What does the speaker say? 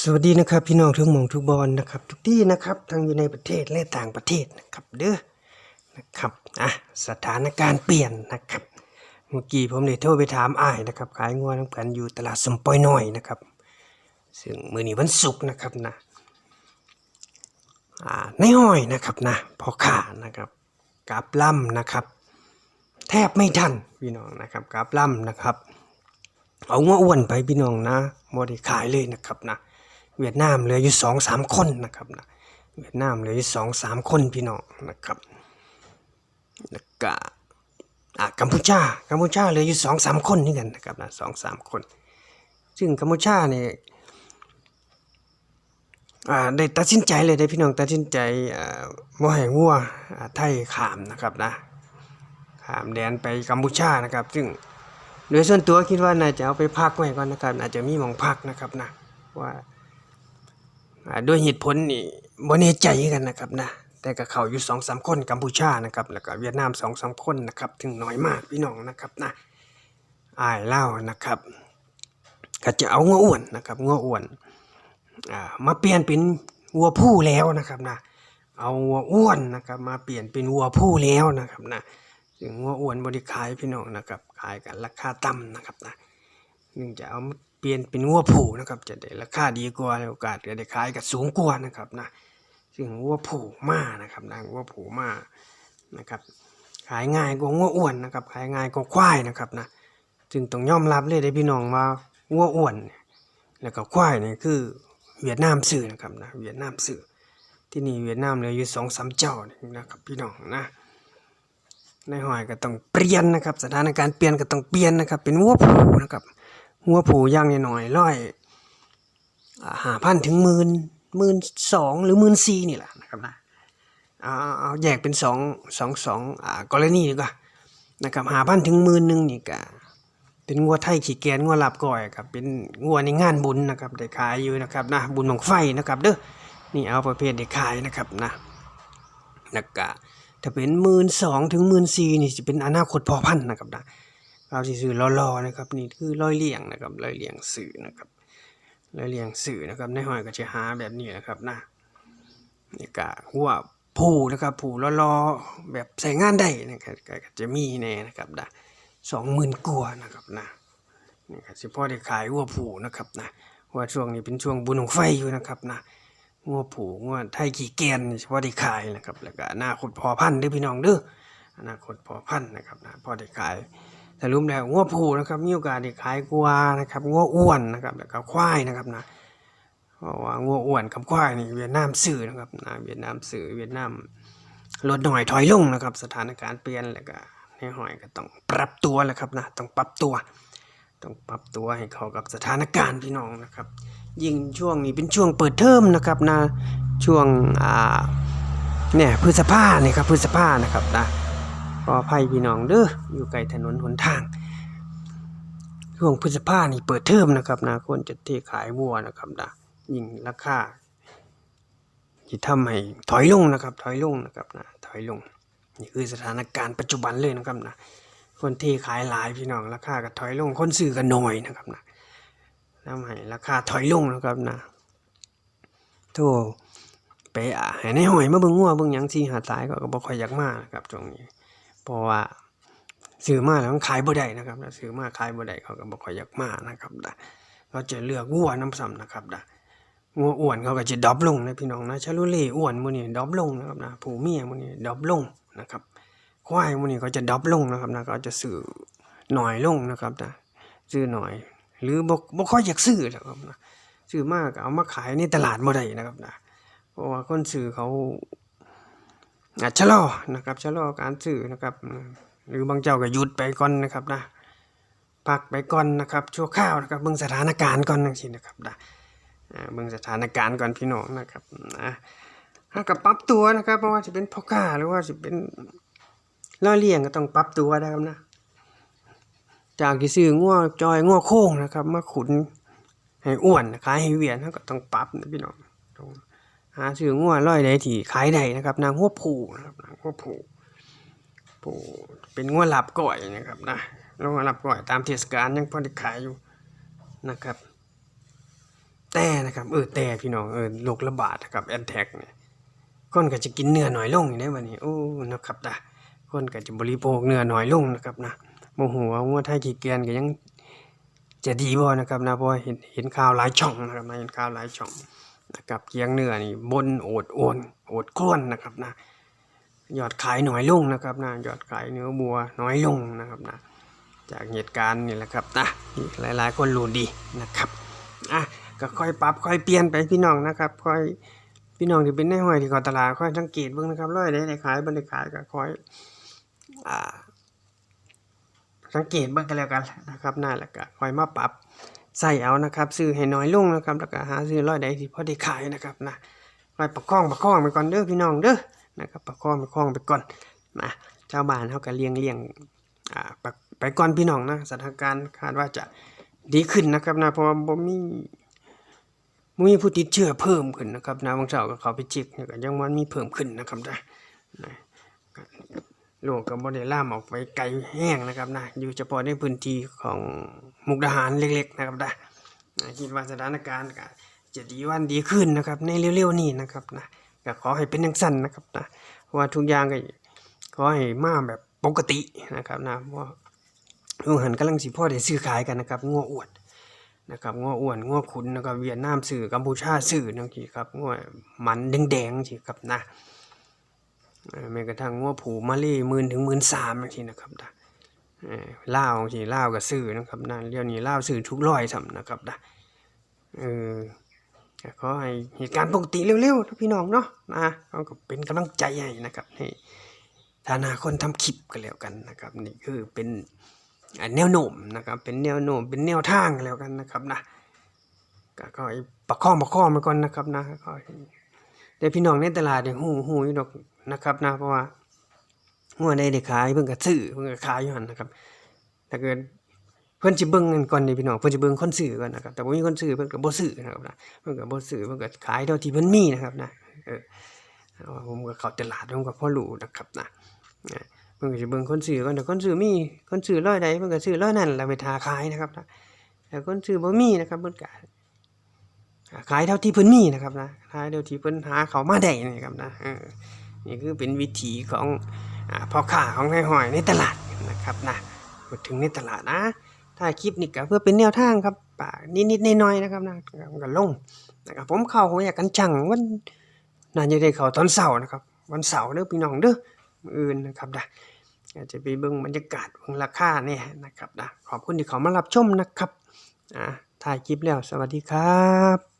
สวัสดีนะครับพี่น้องทุกหมองทุกบอลนะครับ ทุกที่นะครับทั้งอยู่ในประเทศและต่างประเทศนะครับเด้อนะครับอะสถานการณ์เปลี่ยนนะครับ เมื่อกี้ผมได้โทรไปถามอ้ายนะครับขายงัวน้ำกันอยู่ตลาดสมปอยน้อยนะครับ ซึ่งมื้อนี้วันศุกร์นะครับนะอ่าในห้อยนะครับนะพอขานะครับกราบล่ำนะครับ แทบไม่ทันพี่น้องนะครับกราบล่ำนะครับ เอางัวอ้วนไปพี่น้องนะบ่ได้ขายเลยนะครับนะเวียดนามเหลืออยู่สองสามคนนะครับนะเวียดนามเหลืออยู่สองสามคนพี่น้องนะครับแล้วก็อ่ากัมพูชากัมพูชาเหลืออยู่สองสามคนนี่กันนะครับนะสองสามคน ซึ่งกัมพูชาเนี่ยอ่าได้ตัดสินใจเลยได้พี่น้องตัดสินใจอ่าบ่ให้งัวไทยขามนะครับนะขามแดนไปกัมพูชานะครับ ซึ่ง โดยส่วนตัวคิดว่าน่าจะเอาไปพักไว้ก่อนนะครับน่าจะมีหมองพักนะครับนะว่าด้วยเหตุผลนี่บ่แน่ใจกันนะครับนะแต่ก็เขาอยู่สองสามคนกัมพูชานะครับแล้วก็เวียดนามสองสามคนนะครับถึงน้อยมากพี่น้องนะครับนะอายเล่านะครับ ก็จะเอางัวอ้วนนะครับงัวอ้วนมาเปลี่ยนเป็นวัวผู้แล้วนะครับนะเอาวัวอ้วนนะครับมาเปลี่ยนเป็นวัวผู้แล้วนะครับนะ ซึ่งงัวอ้วนบริขายพี่น้องนะครับขายกันราคาต่ำนะครับนะนึ่งจะเอาเปลี่ยนเป็นงัวผูนะครับ จะได้ราคาดีกว่าโอกาสจะได้ขายกับสูงกว่านะครับนะซึ่งงัวผูมานะครับนะงัวผูมานะครับ ขายง่ายกว่างัวอ้วนนะครับ ขายง่ายกว่าควายนะครับนะจึงต้องยอมรับเลยได้พี่น้องว่างัวอ้วน แล้วก็ควายเนี่ยคือเวียดนามสื่อนะครับนะเวียดนามสื่อที่นี่เวียดนามเหลยอยู่สองสามเจ้านะครับพี่น้องนะ ในหอยก็ต้องเปลี่ยนนะครับ สถานการณ์เปลี่ยนก็ต้องเปลี่ยนนะครับ เป็นวัวผูนะครับหัวผูย่างหน่อยร้อยหาพันถึงหมื่นหมื่นสองหรือหมื่นสี่นี่แหละนะครับนะเอาเอาแยกเป็นสองสองสองอ่ากรณีดีกว่านะครับหาพันถึงหมื่นหนึ่งนี่ก็เป็นงัวไทยขี่แกนงัวหลาบก่อยครับเป็นงัวในงานบุญนะครับได้ขายอยู่นะครับนะบุญของไฟนะครับเด้อนี่เอาประเภทได้ขายนะครับนะแล้วก็ ถ้าเป็นหมื่นสองถึงหมื่นสี่นี่จะเป็นอนาคตพอพันนะครับนะเราสิสื่อรอๆนะครับนี่คือร้อยเลี่ยงนะครับร้อยเลี่ยงสื่อนะครับร้อยเลี่ยงสื่อนะครับในหอยก็จะหาแบบนี้นะครับนะนี่ก็หัวผูนะครับผูรอๆแบบใส่งานได้นะครับก็จะมีแน่นะครับนะสองหมื่นกว่านะครับนะนี่ก็สิพ่อได้ขายหัวผูนะครับนะว่าช่วงนี้เป็นช่วงบุญของไฟอยู่นะครับนะ งัวผูงัวไทยขี่แกนนี่เฉพาะได้ขายนะครับ แล้วก็อนาคตพอพันธุ์ด้อพี่น้องเด้ออนาคตพอพันธุ์นะครับนะพอได้ขายแต่รุมแล้วงัวผูนะครับมีโอกาสได้ขายกว่านะครับงัวอ้วนนะครับแล้วก็ควายนะครับนะเพราะว่างัวอ้วนกับควายนี่เวียดนามสื่อนะครับนะเวียดนามสื่อเวียดนามลดหน่อยถอยลงนะครับ สถานการณ์เปลี่ยนแล้วก็ในหอยก็ต้องปรับตัวแหล้วครับนะต้องปรับตัว ต้องปรับตัวให้เข้ากับสถานการณ์พี่น้องนะครับ ยิ่งช่วงนี้เป็นช่วงเปิดเทอมนะครับนะช่วงอ่าเนี่ยพฤษภาเนี่ยครับพฤษภานะครับนะขออภัยพี่น้องเด้ออยู่ไกลถนนหนทาง ช่วงพฤษภานี่เปิดเทอมนะครับนะคนจะเทขายวัวนะครับนะยิ่งราคาที่ทำให้ถอยลงนะครับ ถอยลงนะครับนะถอยลงนี่คือสถานการณ์ปัจจุบันเลยนะครับนะคนเทขายหลายพี่น้องราคาก็ถอยลงคนซื้อก็น้อยนะครับนะ ทำให้ราคาถอยลงนะครับนะโธ่ไปอะให้ในหอยมาเบิ่งงัวเบิ่งหยังที่หาตายก็ก็บ่ค่อยอยากมานะครับตรงนี้ เพราะว่าซื้อมาแล้วมันขายบ่ได้นะครับนะซื้อมาขายบ่ได้เขาก็บ่ค่อยอยากมานะครับนะเขาจะเลือกวัวน้ำซ้ำนะครับนะงัวอ้วนเขาก็จะดรอปลงนะพี่น้องนะชาลูเล่อ้วนมื้อนี้ดรอปลงนะครับนะผู้เมียมื้อนี้ดรอปลงนะครับควายมื้อนี้เขาจะดรอปลงนะครับนะเขาจะซื้อหน่อยลงนะครับนะซื้อหน่อย หรือบ่บ่ค่อยอยากซื้อนะครับนะซื้อมากเอามาขายในตลาดบ่ได้นะครับนะเพราะว่าคนซื้อเขาอะชะลอนะครับชะลอการซื้อนะครับ หรือบางเจ้าก็หยุดไปก่อนนะครับนะพักไปก่อนนะครับชั่วข้าวนะครับเบิ่งสถานการณ์ก่อนจังซี่นะครับนะเบิ่งสถานการณ์ก่อนพี่น้องนะครับนะถ้ากับปรับตัวนะครับเพราะว่าจะเป็นพ่อค้าหรือว่าจะเป็นล่อเลี้ยงก็ต้องปรับตัวนะครับนะ จากที่ซื้องัวจอยงัวโค้งนะครับ มาขุนให้อ้วนขายให้เวียนก็ต้องปรับนะพี่น้องต้องหาซื้องัวร้อยใดที่ขายได้นะครับ นางหัวผูนะครับนางหัวผูผูเป็นงัวหลับก่อยนะครับนะแล้วงัวหลับก่อยตามเทศกาลยังพอได้ขายอยู่นะครับ แต่นะครับเออแต่พี่น้องเออโรคระบาดนะครับแอนแท็กเนี่ยคนก็จะกินเนื้อหน้อยลงอยู่ได้บัดนี้โอ้นะครับนะคนก็จะบริโภคเนื้อหน้อยลงนะครับนะ บ่ฮู้ว่างัวไทยขี้เกียจก็ยังจะดีบ่นะครับนะเพราะเห็นเห็นข่าวหลายช่องนะครับนะเห็นข่าวหลายช่องนะครับเกียงเนื้อนี่บนโอดโอนโอดครวนนะครับนะยอดขายน้อยลงนะครับนะยอดขายเนื้อบัวน้อยลงนะครับนะจากเหตุการณ์นี่แหละครับนะหลายๆ คนรู้ดีนะครับอะก็ค่อยปรับค่อยเปลี่ยนไปพี่น้องนะครับค่อยพี่น้องที่เป็นในห้อยที่เขอตลาดค่อยสังเกตเบิ่งนะครับร้อยได้ขายบ่ไดขายก็ค่อยอ่า สังเกตบิ่งกันแล้วกันนะครับน่าแล้วก็คอยมาปรับใส่เอานะครับซื้อให้น้อยลงนะครับแล้วก็หาซื้อร้อยใดที่พอได้ขายนะครับนะคอยประคองประคองไปก่อนเด้อพี่น้องเด้อนะครับประคองประคองไปก่อนนะชาวบ้านเฮาก็เลี้ยงเลี้ยงอ่าไปไปก่อนพี่น้องนะสถานการณ์คาดว่าจะดีขึ้นนะครับนะเพราะว่าบ่มีมีผู้ติดเชื้อเพิ่มขึ้นนะครับนะบางเช้าก็เขาไปเช็คเนี่ยก็ยังมันมีเพิ่มขึ้นนะครับนะ นะก็โรคก็บ่ได้ล่ามออกไปไกลแห้งนะครับนะอยู่เฉพาะในพื้นที่ของมุกดาหารเล็ก ๆ นะครับนะนะคิดว่าสถานการณ์จะดีวันดีขึ้นนะครับ ในเร็วๆนี้นะครับนะก็ขอให้เป็นจังซั่นนะครับนะเพราะว่าทุกอย่างก็ขอให้มาแบบปกตินะครับนะเพราะว่าลุงหันกำลังสิพ่อได้ซื้อขายกันนะครับงัวอ้วนนะครับงัวอ้วนงัวขุนนะครับเวียดนามซื้อกัมพูชาซื้อนังทีครับงัวมันแดงๆสิครับนะเอ่อ แม้กระทั่งงัวผูมาเล่หมื่นถึงหมื่นสามทีนะครับนะเอ่าวสิลาวก็ซื้อนะครับนะเดี๋ยวนี้เล่าวซื้อทุกร้อยซ้ำนะครับนะเออขอให้เหตุการณ์ปกติเร็วๆนะพี่น้องเนาะนะเขาก็เป็นกำลังใจให้นะครับให้ฐานะคนทำคลิปกันแล้วกันนะครับนี่คือเป็นแนวโน้มนะครับเป็นแนวโน้มเป็นแนวทางกันแล้วกันนะครับนะก็ก็ให้ประคองประคองไปก่อนนะครับนะก็ให้แต่พี่น้องในตลาดเนี่ยหูหูอยู่ดอก นะครับนะเพราะว่าหัวได้ได้ขายเพิ่งก็ซื้อเพิ่งก็ขายอยู่หั่นนะครับถ้าเกิดเพิ่นสิเบิ่งกันก่อนนี่พี่น้องเพิ่นสิเบิ่งคนซื้อก่อนนะครับแต่บ่มีคนซื้อเพิ่นก็บ่ซื้อนะครับนะเพิ่นก็บ่ซื้อเพิ่นก็ขายเท่าที่เพิ่นมีนะครับนะเออเอาว่าผมก็เข้าตลาดผมก็พอรู้นะครับนะเพิ่นก็สิเบิ่งคนซื้อก่อนแต่คนซื้อมีคนซื้อร้อยใดเพิ่นก็ซื้อร้อยนั้นแล้วไปทาขายนะครับนะแต่คนซื้อบ่มีนะครับเพิ่นก็ขายเท่าที่เพิ่นมีนะครับนะขายเท่าที่เพิ่นหาเขามาได้นะครับนะเออ นี่คือเป็นวิถีของอพ่อค้าของนายหอยในตลาดนะครับนะพูดถึงในตลาดนะ ถ้าคลิปนี้ก็เพื่อเป็นแนวทางครับป่านิดๆน้อยๆนะครับนะก็ลงนะครับผมเข้าหัวอยากกันจังวันน่าจะได้เข้าตอนเสาร์นะครับ วันเสาร์เด้อพี่น้องเด้อออื่นนะครับนะอาจจะไปเบิ่งบรรยากาศเบิ่งราคาเนี่ยนะครับนะขอบคุณที่เขามารับชมนะครับอ่าถ่ายคลิปแล้วสวัสดีครับ